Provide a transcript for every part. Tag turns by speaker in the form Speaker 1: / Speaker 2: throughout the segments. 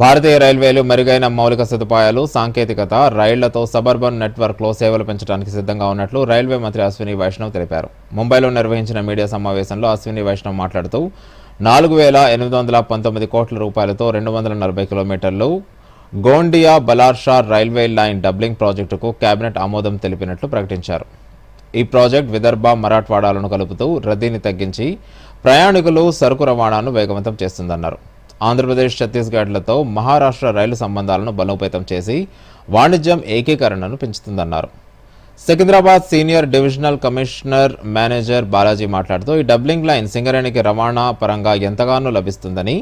Speaker 1: భారతీయ రైల్వేలు మెరుగైన మౌలిక సదుపాయాలు సాంకేతికత రైళ్ళతో సబర్బన్ నెట్వర్క్లో సేవలు పెంచడానికి సిద్ధంగా ఉన్నట్లు రైల్వే మంత్రి అశ్విని వైష్ణవ్ తెలిపారు. ముంబైలో నిర్వహించిన మీడియా సమావేశంలో అశ్విని వైష్ణవ్ మాట్లాడుతూ నాలుగు వేల ఎనిమిది వందల పంతొమ్మిది కోట్ల రూపాయలతో రెండు వందల నలభై కిలోమీటర్లు Gondia Ballarshah railway line doubling ప్రాజెక్టుకు కేబినెట్ ఆమోదం తెలిపినట్లు ప్రకటించారు. ఈ ప్రాజెక్ట్ విదర్భ మరాఠ్వాడాలను కలుపుతూ రద్దీని తగ్గించి ప్రయాణికులు సరుకు రవాణాను వేగవంతం చేస్తుందన్నారు. ఆంధ్రప్రదేశ్ ఛత్తీస్గఢ్లతో మహారాష్ట్ర రైలు సంబంధాలను బలోపేతం చేసి వాణిజ్యం ఏకీకరణను పెంచుతుందన్నారు. Secunderabad senior divisional commissioner manager Balaji మాట్లాడుతూ ఈ డబ్లింగ్ లైన్ సింగరేణికి రవాణా పరంగా ఎంతగానో లభిస్తుందని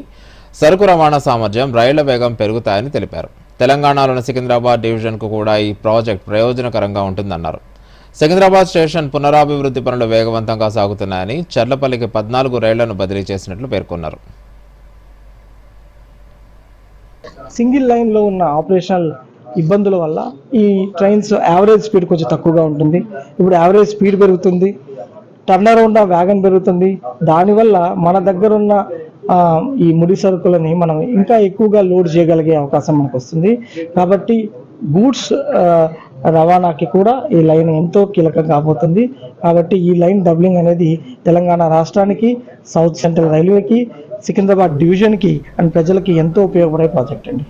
Speaker 1: సరుకు రవాణా సామర్థ్యం రైళ్ళ వేగం పెరుగుతాయని తెలిపారు. తెలంగాణలోని సికింద్రాబాద్ డివిజన్కు కూడా ఈ ప్రాజెక్ట్ ప్రయోజనకరంగా ఉంటుందన్నారు. సికింద్రాబాద్ స్టేషన్ పునరాభివృద్ధి పనులు వేగవంతంగా సాగుతున్నాయని చర్లపల్లికి పద్నాలుగు రైళ్ళను బదిలీ చేసినట్లు పేర్కొన్నారు.
Speaker 2: సింగిల్ లైన్లో ఉన్న ఆపరేషనల్ ఇబ్బందుల వల్ల ఈ ట్రైన్స్ యావరేజ్ స్పీడ్ కొంచెం తక్కువగా ఉంటుంది. ఇప్పుడు యావరేజ్ స్పీడ్ పెరుగుతుంది. టర్న్ అరౌండ్ వ్యాగన్ పెరుగుతుంది. దానివల్ల మన దగ్గర ఉన్న ఈ ముడి సరుకులని మనం ఇంకా ఎక్కువగా లోడ్ చేయగలిగే అవకాశం మనకు వస్తుంది కాబట్టి గూడ్స్ రవాణాకి కూడా ఈ లైన్ ఎంతో కీలకం కాబోతుంది కాబట్టి ఈ లైన్ డబ్లింగ్ అనేది తెలంగాణ రాష్ట్రానికి సౌత్ సెంట్రల్ రైల్వేకి సికింద్రాబాద్ డివిజన్కి అండ్ ప్రజలకి ఎంతో ఉపయోగపడే ప్రాజెక్ట్ అండి.